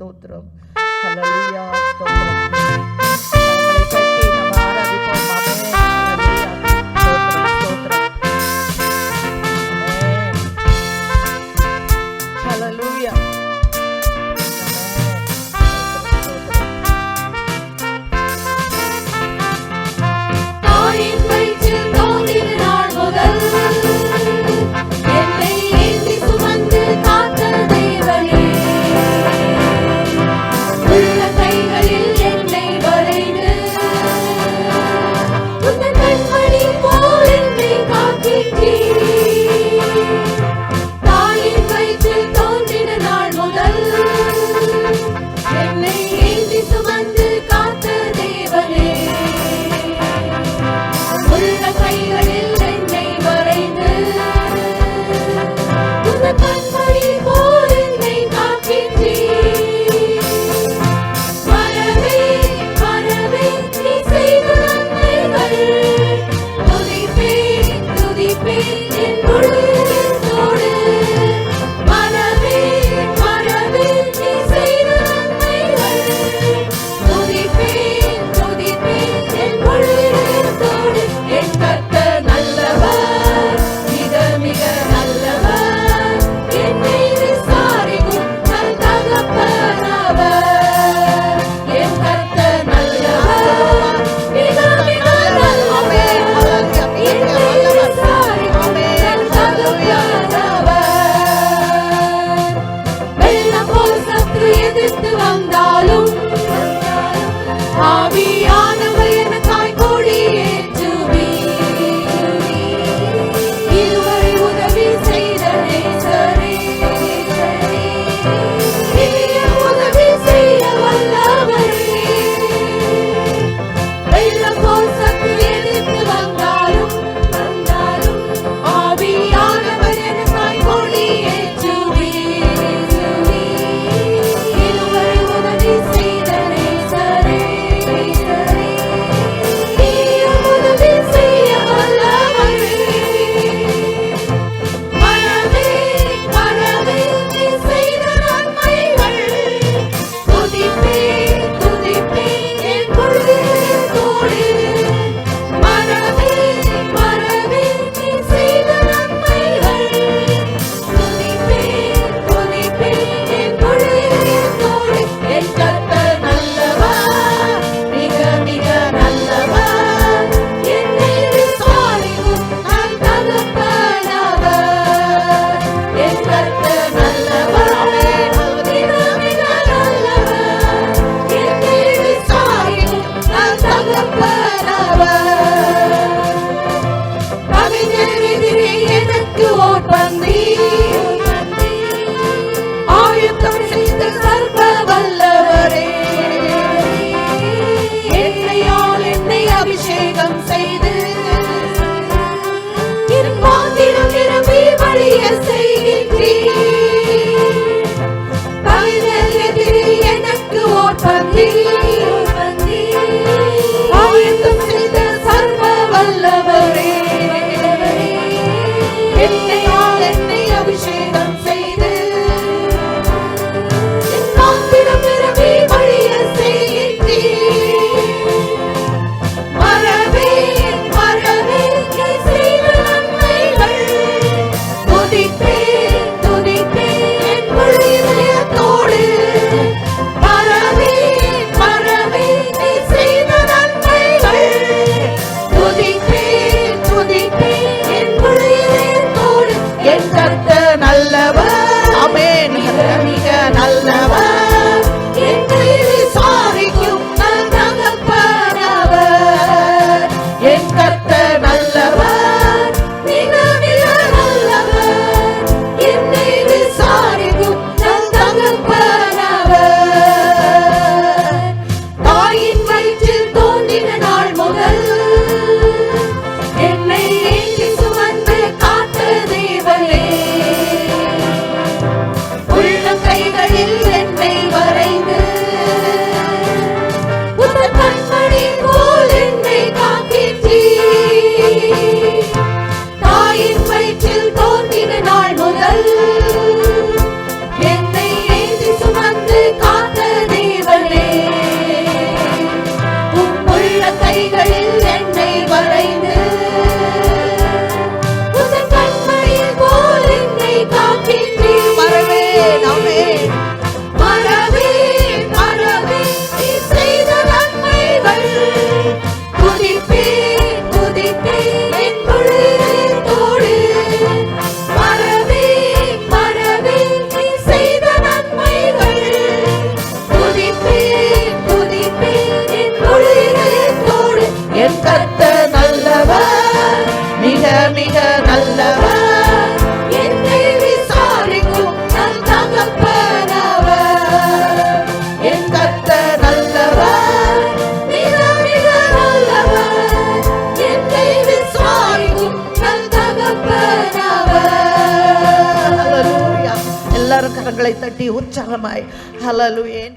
Stotram. Hallelujah. Stotram. Jesus, my name. പതി மிக மிக நல்லவர். எல்லாரும் கரங்களை தட்டி உற்சாகமாய். ஹலலு ஏன்